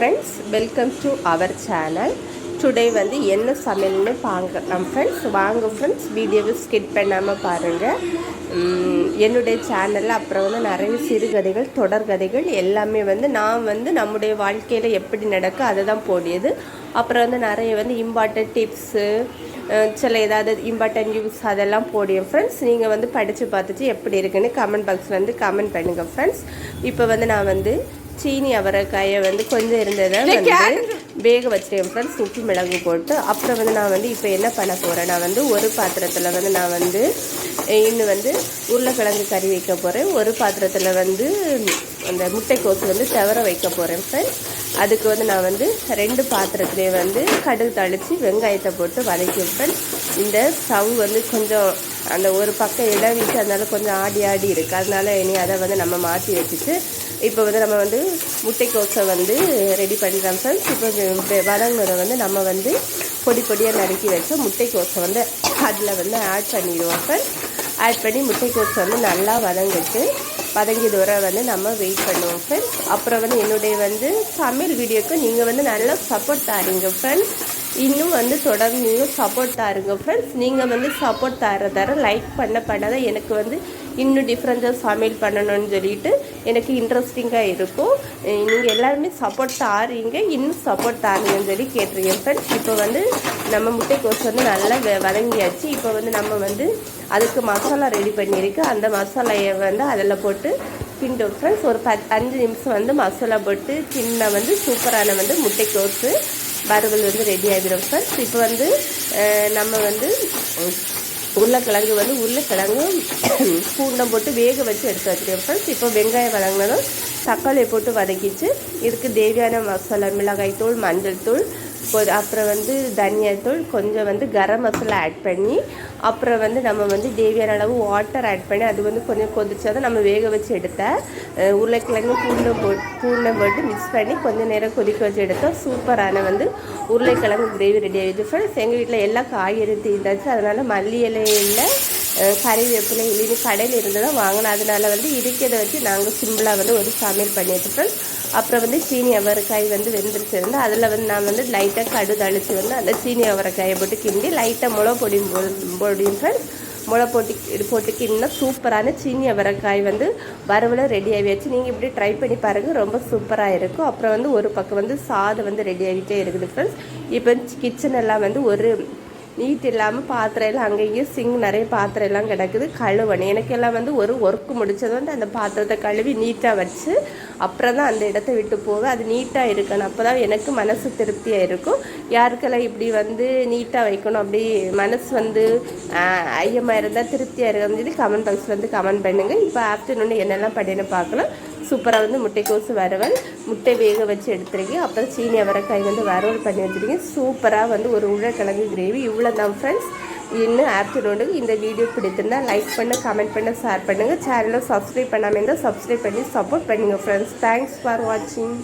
Friends welcome to our channel today வந்து என்ன சமையல்னு பார்க்கலாம் ஃப்ரெண்ட்ஸ் வாங்க ஃப்ரெண்ட்ஸ் வீடியோவை ஸ்கிப் பண்ணாமல் பாருங்கள் என்னுடைய சேனலில் அப்புறம் வந்து நிறைய சிறுகதைகள் தொடர்கதைகள் எல்லாமே வந்து நான் வந்து நம்முடைய வாழ்க்கையில் எப்படி நடக்க அதை தான் போடியது. அப்புறம் வந்து நிறைய வந்து இம்பார்ட்டன்ட் டிப்ஸு சில ஏதாவது இம்பார்ட்டன்ட் நியூஸ் அதெல்லாம் போடியும் ஃப்ரெண்ட்ஸ் நீங்கள் வந்து படித்து பார்த்துட்டு எப்படி இருக்குன்னு கமெண்ட் பாக்ஸில் வந்து கமெண்ட் பண்ணுங்கள் ஃப்ரெண்ட்ஸ் இப்போ வந்து நான் வந்து சீனி அவரைக்காயை வந்து கொஞ்சம் இருந்ததை வந்து வேக வச்சிட்டேன் ஃப்ரெண்ட்ஸ் உப்பு மிளகு போட்டு அப்புறம் வந்து நான் வந்து இப்போ என்ன பண்ண போகிறேன் நான் வந்து ஒரு பாத்திரத்தில் வந்து நான் வந்து இன்னும் வந்து உருளைக்கிழங்கு கறி வைக்க போகிறேன் ஒரு பாத்திரத்தில் வந்து அந்த முட்டைக்கோசு வந்து தவற வைக்க போகிறேன் ஃப்ரெண்ட்ஸ் அதுக்கு வந்து நான் வந்து ரெண்டு பாத்திரத்துலேயே வந்து கடுகு தாளித்து வெங்காயத்தை போட்டு வதக்கி ஃப்ரெண்ட்ஸ் இந்த ஸ்டவ் வந்து கொஞ்சம் அந்த ஒரு பக்கம் இடம் வீச்சு அதனால கொஞ்சம் ஆடி ஆடி இருக்குது அதனால இனி அதை வந்து நம்ம மாற்றி வச்சுட்டு இப்போ வந்து நம்ம வந்து முட்டைக்கோஸை வந்து ரெடி பண்ணிடலாம் ஃப்ரெண்ட்ஸ் இப்போ வெ- வதங்கினதை வந்து நம்ம வந்து பொடி பொடியாக நறுக்கி வச்ச முட்டைக்கோஸை வந்து அதில் வந்து ஆட் பண்ணிடுவோம் ஃப்ரெண்ட்ஸ் ஆட் பண்ணி முட்டைக்கோஸை வந்து நல்லா வதங்கிட்டு வதங்கி தூரம் வந்து நம்ம வெயிட் பண்ணுவோம் ஃப்ரெண்ட்ஸ் அப்புறம் வந்து என்னுடைய வந்து சமையல் வீடியோக்கு நீங்கள் வந்து நல்லா சப்போர்ட் தாரீங்க ஃப்ரெண்ட்ஸ் இன்னும் வந்து தொடர்ந்து நீங்கள் சப்போர்ட் தாருங்க ஃப்ரெண்ட்ஸ் நீங்கள் வந்து சப்போர்ட் தர தர லைக் பண்ண பண்ண தான் எனக்கு வந்து இன்னும் டிஃப்ரெண்ட்டாக சமையல் பண்ணணும்னு சொல்லிட்டு எனக்கு இன்ட்ரெஸ்டிங்காக இருக்கும். நீங்கள் எல்லாருமே சப்போர்ட் தாரீங்க. இன்னும் சப்போர்ட் தாருங்கன்னு சொல்லி கேட்டிருக்கேன் ஃப்ரெண்ட்ஸ் இப்போ வந்து நம்ம முட்டைக்கோஸ் வந்து நல்லா வெ- வதங்கியாச்சு. இப்போ வந்து நம்ம வந்து அதுக்கு மசாலா ரெடி பண்ணியிருக்கு. அந்த மசாலையை வந்து அதில் போட்டு கிண்டும். ஃப்ரெண்ட்ஸ் ஒரு பத் அஞ்சு நிமிஷம் வந்து மசாலா போட்டு கிண்ண வந்து சூப்பரான வந்து முட்டைக்கோஸு வறுவல் வந்து ரெடி ஆகிடும் ஃப்ரெண்ட்ஸ் இப்போ வந்து நம்ம வந்து உருளைக்கிழங்கு வந்து உருளைக்கிழங்கு பூண்டம் போட்டு வேக வச்சு எடுத்து வச்சுருக்கேன் ஃப்ரெண்ட்ஸ் இப்போ வெங்காயம் வதங்கினதும் தக்காளியை போட்டு வதக்கிச்சு. இதுக்கு தேவையான மசாலா மிளகாய் தூள் மஞ்சள் தூள் அப்புறம் வந்து தனியாத்தூள் கொஞ்சம் வந்து கரம் மசாலா ஆட் பண்ணி அப்புறம் வந்து நம்ம வந்து தேவையான அளவு வாட்டர் ஆட் பண்ணி அது வந்து கொஞ்சம் கொதிச்சாதான் நம்ம வேக வச்சு எடுத்த உருளைக்கிழங்கு பூண்டை போட்டு பூண்டை போட்டு மிக்ஸ் பண்ணி கொஞ்சம் நேரம் கொதிக்க வச்சு எடுத்தோம் சூப்பரான வந்து உருளைக்கிழங்கு கிரேவி ரெடி ஆகிடுச்சு ஃப்ரெண்ட்ஸ் எங்கள் வீட்டில் எல்லா காய்கறி தீர்ந்தாச்சு. அதனால் மல்லி இலையில் கறிவேப்பிலை இல்லைன்னு கடையில் இருந்து தான் வாங்கினேன். அதனால வந்து இருக்கிறத வச்சு நாங்கள் சிம்பிளாக வந்து ஒரு சமையல் பண்ணிட்டு ஃப்ரெண்ட்ஸ் அப்புறம் வந்து சீனி அவரைக்காய் வந்து வெந்துருச்சு இருந்து அதில் வந்து நான் வந்து லைட்டாக கடுகு தழிச்சு வந்து அந்த சீனி அவரைக்காயை போட்டு கிண்டி லைட்டாக முளை பொடியும் பொடியும் ஃப்ரெண்ட்ஸ் முளை போட்டு இது போட்டு கிண்டினா சூப்பரான சீனி அவரைக்காய் வந்து வரவில் ரெடி ஆகியாச்சு. நீங்கள் இப்படி ட்ரை பண்ணி பாருங்கள் ரொம்ப சூப்பராக இருக்கும். அப்புறம் வந்து ஒரு பக்கம் வந்து சாதம் வந்து ரெடி ஆகிட்டே இருக்குது ஃப்ரெண்ட்ஸ் இப்போ கிச்சன் எல்லாம் வந்து ஒரு நீட் இல்லாமல் பாத்திரம் எல்லாம் அங்கேயும் சிங் நிறைய பாத்திரம் எல்லாம் கிடக்குது. கழுவணும். எனக்கெல்லாம் வந்து ஒரு ஒர்க்கு முடிச்சது வந்து அந்த பாத்திரத்தை கழுவி நீட்டாக வச்சு அப்புறம் தான் அந்த இடத்த விட்டு போவேன். அது நீட்டாக இருக்கணும். அப்போ தான் எனக்கு மனசு திருப்தியாக இருக்கும். யாருக்கெல்லாம் இப்படி வந்து நீட்டாக வைக்கணும் அப்படி மனசு வந்து ஐயமாக இருந்தால் திருப்தியாக இருக்குன்னு சொல்லி கமெண்ட் பாக்ஸில் வந்து கமெண்ட் பண்ணுங்கள் இப்போ ஆஃப்டர்நூன் என்னெல்லாம் பண்ணின்னு பார்க்கலாம். சூப்பராக வந்து முட்டைக்கோசு வறுவல் முட்டை வேக வச்சு எடுத்துருக்கேன் அப்புறம் சீனி அவரைக்காய் வந்து வறுவல் பண்ணி வச்சுருக்கேன் சூப்பராக வந்து ஒரு உருளைக்கிழங்கு கிரேவி இவ்வளோ தான் ஃப்ரெண்ட்ஸ் இன்னும் ஆஃப்டர்நூனுக்கு இந்த வீடியோ பிடித்திருந்தால் லைக் பண்ண கமெண்ட் பண்ண ஷேர் பண்ணுங்கள் சேனலை சப்ஸ்கிரைப் பண்ணாமல் இருந்தால் சப்ஸ்கிரைப் பண்ணி சப்போர்ட் பண்ணுங்கள் ஃப்ரெண்ட்ஸ் தேங்க்ஸ் ஃபார் வாட்சிங்